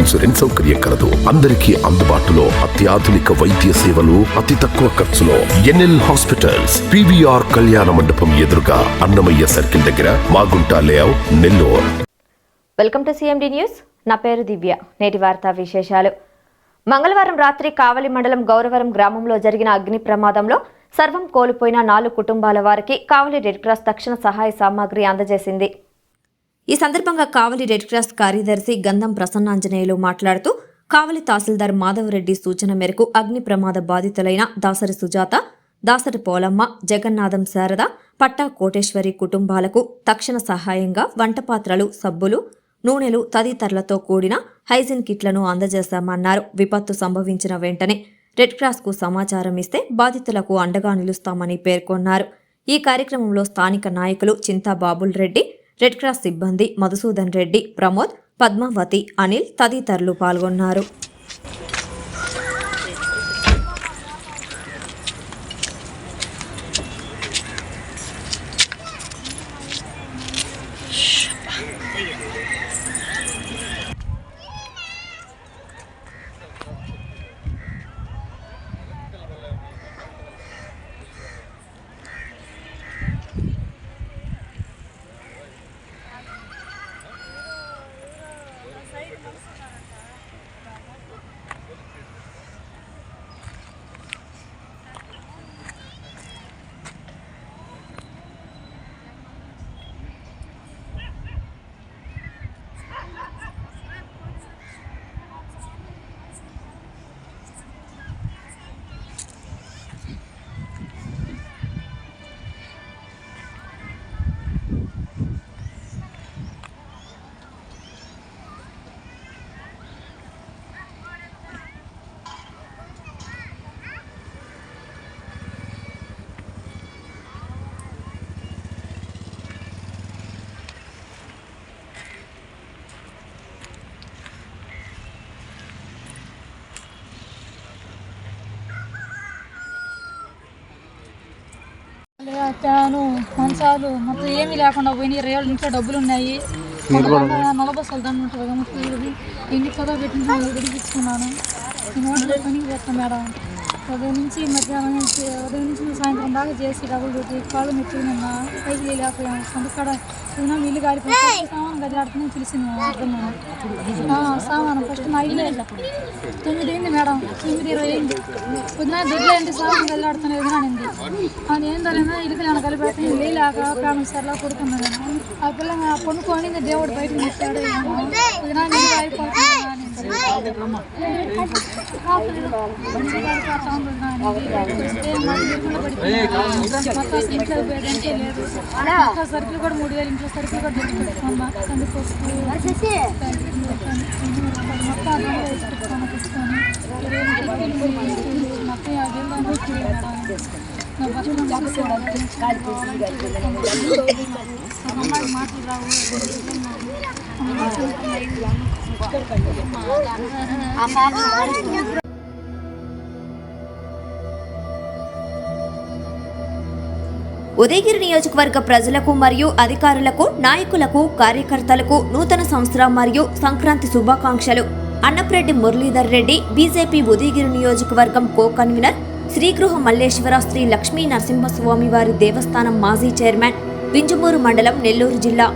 Insurance సౌకర్యం కలదు. అందరికీ అందుబాటులో అత్యాధునిక వైద్య సేవలు అతి తక్కువ ఖర్చులో ఎన్ఎల్ హాస్పిటల్స్ పివిఆర్ కళ్యాణ మండపం ఎదురుగా అన్నమయ్య సర్కిల్ దగ్గర Magunta layout Nellore. Welcome to CMD news. నా పేరు దివ్య. నేటి వార్తా విశేషాలు. మంగళవారం రాత్రి కావలి మండలం గౌరవరం గ్రామంలో జరిగిన అగ్ని ప్రమాదంలో సర్వం కోల్పోయిన నాలుగు కుటుంబాల వారికి కావలి రెడ్ క్రాస్ తక్షణ సహాయ సామాగ్రి అందజేసింది. ఈ సందర్భంగా కావలి రెడ్ క్రాస్ కార్యదర్శి గంధం ప్రసన్నాంజనేయులు మాట్లాడుతూ కావలి తహసీల్దార్ మాధవరెడ్డి సూచన మేరకు అగ్ని ప్రమాద బాధితులైన దాసరి సుజాత దాసరి పోలమ్మ జగన్నాథం శారద పట్టా కోటేశ్వరి కుటుంబాలకు తక్షణ సహాయంగా వంటపాత్రలు సబ్బులు నూనెలు తదితరులతో కూడిన హైజిన్ కిట్లను అందజేశామన్నారు. విపత్తు సంభవించిన వెంటనే రెడ్ క్రాస్కు సమాచారం ఇస్తే బాధితులకు అండగా నిలుస్తామని పేర్కొన్నారు. ఈ కార్యక్రమంలో స్థానిక నాయకులు చింతా బాబుల్ రెడ్డి రెడ్ క్రాస్ సిబ్బంది మధుసూదన్ రెడ్డి ప్రమోద్ పద్మావతి అనిల్ తదితరులు పాల్గొన్నారు. どうぞ。ఫ్యాను మంచాలు మొత్తం ఏమీ లేకుండా పోయినాయి. రేళ్ళ ఇంట్లో డబ్బులు ఉన్నాయి నలభై ఉంటుంది కదా ముప్పై ఎన్ని కదా పెట్టిన విడిపించుకున్నాను నేను ఓటర్ పనికి పోతాను మేడం. ఉదయం నుంచి మధ్యాహ్నం నుంచి ఉదయం నుంచి సాయంత్రం దాకా చేసి డబ్బులు పెట్టి కాళ్ళు మెట్టుకున్నా పైకి వెళ్ళిపోయాము అందుకడ తిన్నాం ఇల్లు గాడిపోయి సామాను గదిలాడుతుందని తెలిసింది సామాను ఫస్ట్ మా ఇల్లు తొమ్మిది అయింది మేడం. తొమ్మిది ఇరవై అయింది. పొద్దున దిడ్లు సామాను సామాన్ గదిలాడుతున్నా ఎదురానింది అది ఏం జరిగిందా ఇల్లు నేను కలిపెట్టి లేలాక ప్రాణం సర్లా కొడుకున్నాను నేను. ఆ పిల్ల కొనుక్కొని ఇంకా దేవుడు బయటకు నెట్టాడు ఏమో వదినా సరుకులు కూడా మూడు వేలు ఇంట్లో సరుకులు కూడా కందిపప్పు మొత్తం అన్నం వేసి తీసుకొని మొత్తం యాభై మాటలు రావు ఉదయగిరి నియోజకవర్గ ప్రజలకు మరియు అధికారులకు నాయకులకు కార్యకర్తలకు నూతన సంవత్సర మరియు సంక్రాంతి శుభాకాంక్షలు. అన్నప్రెడ్డి మురళీధర్ రెడ్డి బీజేపీ ఉదయగిరి నియోజకవర్గం కో కన్వీనర్ శ్రీగృహ మల్లేశ్వర శ్రీ లక్ష్మీ నరసింహస్వామి వారి దేవస్థానం మాజీ చైర్మన్ వింజమూరు మండలం నెల్లూరు జిల్లా.